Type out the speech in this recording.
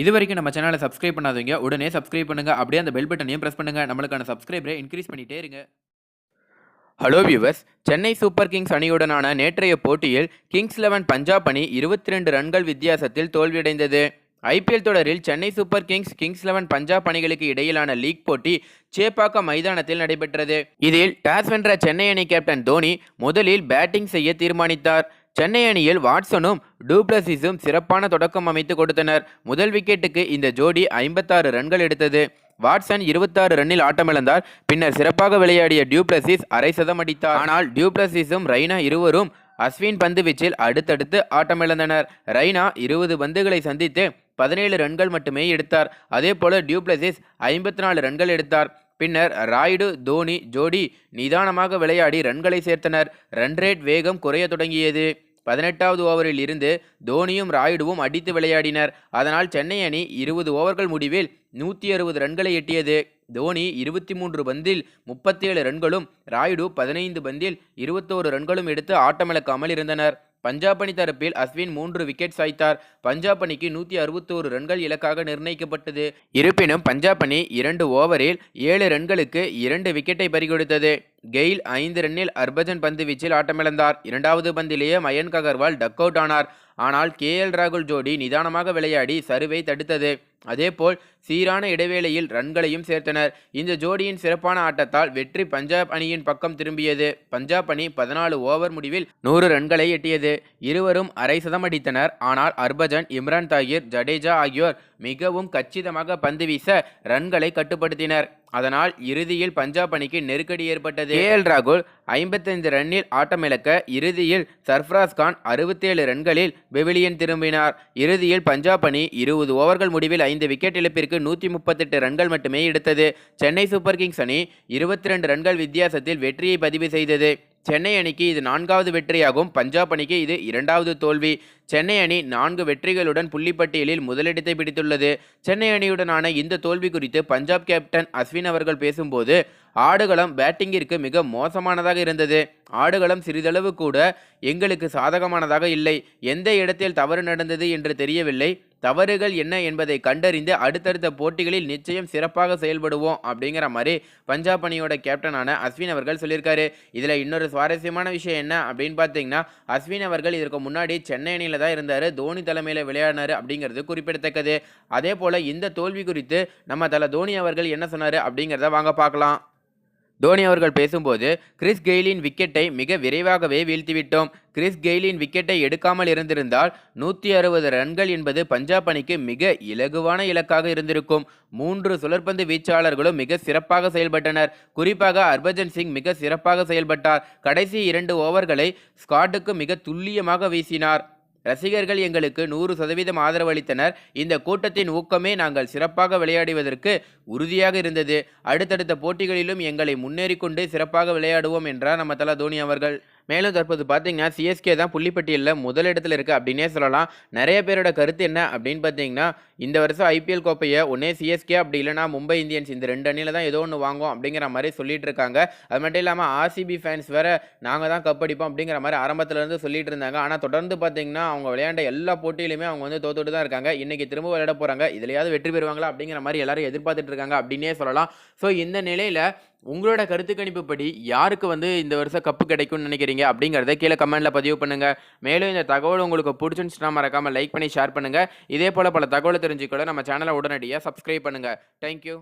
இது வரைக்கும் நம்ம சேனலை சப்ஸ்கிரைப் பண்ணாதவங்க உடனே சப்ஸ்கிரைப் பண்ணுங்க. அப்படியே அந்த பெல் பட்டனையும் பிரஸ் பண்ணுங்க. நம்மளுக்கான சப்ஸ்கிரைபரை இன்க்ரீஸ் பண்ணிட்டே இருங்க. Hello viewers Chennai Super Kings அணியுடனான நேற்றைய போட்டியில் கிங்ஸ் லெவன் பஞ்சாப் அணி இருபத்தி ரெண்டு ரன்கள் வித்தியாசத்தில் தோல்வியடைந்தது. ஐபிஎல் தொடரில் Chennai Super Kings Kings Eleven Punjab அணிகளுக்கு இடையிலான லீக் போட்டி சேப்பாக்கம் மைதானத்தில் நடைபெற்றது. இதில் டாஸ் வென்ற சென்னை அணி கேப்டன் தோனி முதலில் பேட்டிங் செய்ய தீர்மானித்தார். சென்னை அணியில் வாட்சனும் டூப்ளசிஸும் சிறப்பான தொடக்கம் அமைத்து கொடுத்தனர். முதல் விக்கெட்டுக்கு இந்த ஜோடி ஐம்பத்தாறு ரன்கள் எடுத்தது. வாட்சன் இருபத்தாறு ரன்னில் ஆட்டமிழந்தார். பின்னர் சிறப்பாக விளையாடிய டியூப்ளசிஸ் அரை சதம் அடித்தார். ஆனால் டியூப்ளசிஸும் ரெய்னா இருவரும் அஸ்வின் பந்து வீச்சில் அடுத்தடுத்து ஆட்டமிழந்தனர். ரெய்னா இருபது பந்துகளை சந்தித்து பதினேழு ரன்கள் மட்டுமே எடுத்தார். அதே போல டியூப்ளசிஸ் ஐம்பத்தி நாலு ரன்கள் எடுத்தார். பின்னர் ராய்டு தோனி ஜோடி நிதானமாக விளையாடி ரன்களை சேர்த்தனர். ரன் ரேட் வேகம் குறைய தொடங்கியது. பதினெட்டாவது ஓவரில் இருந்து தோனியும் ராயுடுவும் அடித்து விளையாடினர். அதனால் சென்னை அணி இருபது ஓவர்கள் முடிவில் நூற்றி அறுபது ரன்களை எட்டியது. தோனி இருபத்தி மூன்று பந்தில் முப்பத்தேழு ரன்களும் ராயுடு பதினைந்து பந்தில் இருபத்தோரு ரன்களும் எடுத்து ஆட்டமிழக்காமல் இருந்தனர். பஞ்சாப் அணி தரப்பில் அஸ்வின் மூன்று விக்கெட் சாய்த்தார். பஞ்சாப் அணிக்கு நூற்றி அறுபத்தோரு ரன்கள் இலக்காக நிர்ணயிக்கப்பட்டது. இருப்பினும் பஞ்சாப் அணி இரண்டு ஓவரில் ஏழு ரன்களுக்கு இரண்டு விக்கெட்டை பறிகொடுத்தது. கெயில் ஐந்து ரன்னில் ஹர்பஜன் பந்து வீச்சில் ஆட்டமிழந்தார். இரண்டாவது பந்திலேயே மயன்க் அகர்வால் டக் அவுட் ஆனார். ஆனால் கே எல் ராகுல் ஜோடி நிதானமாக விளையாடி சருவை தடுத்தது. அதேபோல் சீரான இடைவேளையில் ரன்களையும் சேர்த்தனர். இந்த ஜோடியின் சிறப்பான ஆட்டத்தால் வெற்றி பஞ்சாப் அணியின் பக்கம் திரும்பியது. பஞ்சாப் அணி பதினாலு ஓவர் முடிவில் நூறு ரன்களை எட்டியது. இருவரும் அரை சதம் அடித்தனர். ஆனால் ஹர்பஜன் இம்ரான் தாகிர் ஜடேஜா ஆகியோர் மிகவும் கச்சிதமாக பந்து வீச ரன்களை கட்டுப்படுத்தினர். அதனால் இறுதியில் பஞ்சாப் அணிக்கு நெருக்கடி ஏற்பட்டது. கே. எல். ராகுல் ஐம்பத்தைந்து ரன்னில் ஆட்டமிழக்க இறுதியில் சர்ஃப்ராஸ் கான் அறுபத்தேழு ரன்களில் பெவிலியன் திரும்பினார். இறுதியில் பஞ்சாப் அணி இருபது ஓவர்கள் முடிவில் ஐந்து விக்கெட் இழப்பிற்கு நூற்றி முப்பத்தெட்டு ரன்கள் மட்டுமே எடுத்தது. சென்னை சூப்பர் கிங்ஸ் அணி இருபத்தி ரெண்டு ரன்கள் வித்தியாசத்தில் வெற்றியை பதிவு செய்தது. சென்னை அணிக்கு இது நான்காவது வெற்றியாகும். பஞ்சாப் அணிக்கு இது இரண்டாவது தோல்வி. சென்னை அணி நான்கு வெற்றிகளுடன் புள்ளிப்பட்டியலில் முதலிடத்தை பிடித்துள்ளது. சென்னை அணியுடனான இந்த தோல்வி குறித்து பஞ்சாப் கேப்டன் அஸ்வின் அவர்கள் பேசும்போது ஆடுகளம் பேட்டிங்கிற்கு மிக மோசமானதாக இருந்தது. ஆடுகளம் சிறிதளவு கூட எங்களுக்கு சாதகமானதாக இல்லை. எந்த இடத்தில் தவறு நடந்தது என்று தெரியவில்லை. தவறுகள் என்ன என்பதை கண்டறிந்து அடுத்தடுத்த போட்டிகளில் நிச்சயம் சிறப்பாக செயல்படுவோம் அப்படிங்கிற மாதிரி பஞ்சாப் அணியோட கேப்டனான அஸ்வின் அவர்கள் சொல்லியிருக்காரு. இதில் இன்னொரு சுவாரஸ்யமான விஷயம் என்ன அப்படின்னு பார்த்தீங்கன்னா அஸ்வின் அவர்கள் இதற்கு முன்னாடி சென்னை அணியில் தான் இருந்தார். தோனி தலைமையில் விளையாடினார் அப்படிங்கிறது குறிப்பிடத்தக்கது. அதே போல் இந்த தோல்வி குறித்து நம்ம தலை தோனி அவர்கள் என்ன சொன்னார் அப்படிங்கிறத வாங்க பார்க்கலாம். தோனி அவர்கள் பேசும்போது கிறிஸ் கெய்லின் விக்கெட்டை மிக விரைவாகவே வீழ்த்திவிட்டோம். கிறிஸ் கெய்லின் விக்கெட்டை எடுக்காமல் இருந்திருந்தால் நூற்றி அறுபது ரன்கள் என்பது பஞ்சாப் அணிக்கு மிக இலகுவான இலக்காக இருந்திருக்கும். மூன்று சுழற்பந்து வீச்சாளர்களும் மிக சிறப்பாக செயல்பட்டனர். குறிப்பாக ஹர்பஜன் சிங் மிக சிறப்பாக செயல்பட்டார். கடைசி இரண்டு ஓவர்களை ஸ்காட்டுக்கு மிக துல்லியமாக வீசினார். ரசிகர்கள் எங்களுக்கு நூறு சதவீதம் ஆதரவு அளித்தனர். இந்த கூட்டத்தின் ஊக்கமே நாங்கள் சிறப்பாக விளையாடுவதற்கு உறுதியாக இருந்தது. அடுத்தடுத்த போட்டிகளிலும் எங்களை முன்னேறி கொண்டு சிறப்பாக விளையாடுவோம் என்றார் நம்ம தலா தோனி அவர்கள். மேலும் தற்போது பார்த்தீங்கன்னா சிஎஸ்கே தான் புள்ளிப்பட்டியலில் முதலிடத்தில் இருக்குது அப்படின்னே சொல்லலாம். நிறைய பேரோட கருத்து என்ன அப்படின்னு பார்த்தீங்கன்னா இந்த வருஷம் ஐபிஎல் கோப்பையை ஒன்னே சிஎஸ்கே அப்படி இல்லைனா மும்பை இந்தியன்ஸ் இந்த ரெண்டு அணியில் தான் ஏதோ ஒன்று வாங்கும் அப்படிங்கிற மாதிரி சொல்லிட்டு இருக்காங்க. அது மட்டும் இல்லாமல் ஆர்சிபி ஃபேன்ஸ் வேற நாங்கள் தான் கப் அடிப்போம் அப்படிங்கிற மாதிரி ஆரம்பத்துலேருந்து சொல்லிட்டு இருந்தாங்க. ஆனால் தொடர்ந்து பார்த்தீங்கன்னா அவங்க விளையாண்ட எல்லா போட்டியிலுமே அவங்க வந்து தோத்துட்டு தான் இருக்காங்க. இன்றைக்கி திரும்ப விளையாட போகிறாங்க இதுலையாவது வெற்றி பெறுவாங்களா அப்படிங்கிற மாதிரி எல்லாரும் எதிர்பார்த்துட்டு இருக்காங்க அப்படின்னே சொல்லலாம். ஸோ இந்த நிலையில் உங்களோட கருத்து கணிப்புப்படி யாருக்கு வந்து இந்த வருஷம் கப்பு கிடைக்கும்னு நினைக்கிறீங்க அப்படிங்கிறத கீழே கமெண்ட்டில் பதிவு பண்ணுங்கள் மேலும் இந்த தகவல் உங்களுக்கு பிடிச்சிருந்துச்சுன்னா மறக்காமல் லைக் பண்ணி ஷேர் பண்ணுங்கள் இதே போல் பல தகவலை தெரிஞ்சுக்கூட நம்ம சேனலை உடனடியாக சப்ஸ்கிரைப் பண்ணுங்கள் தேங்க்யூ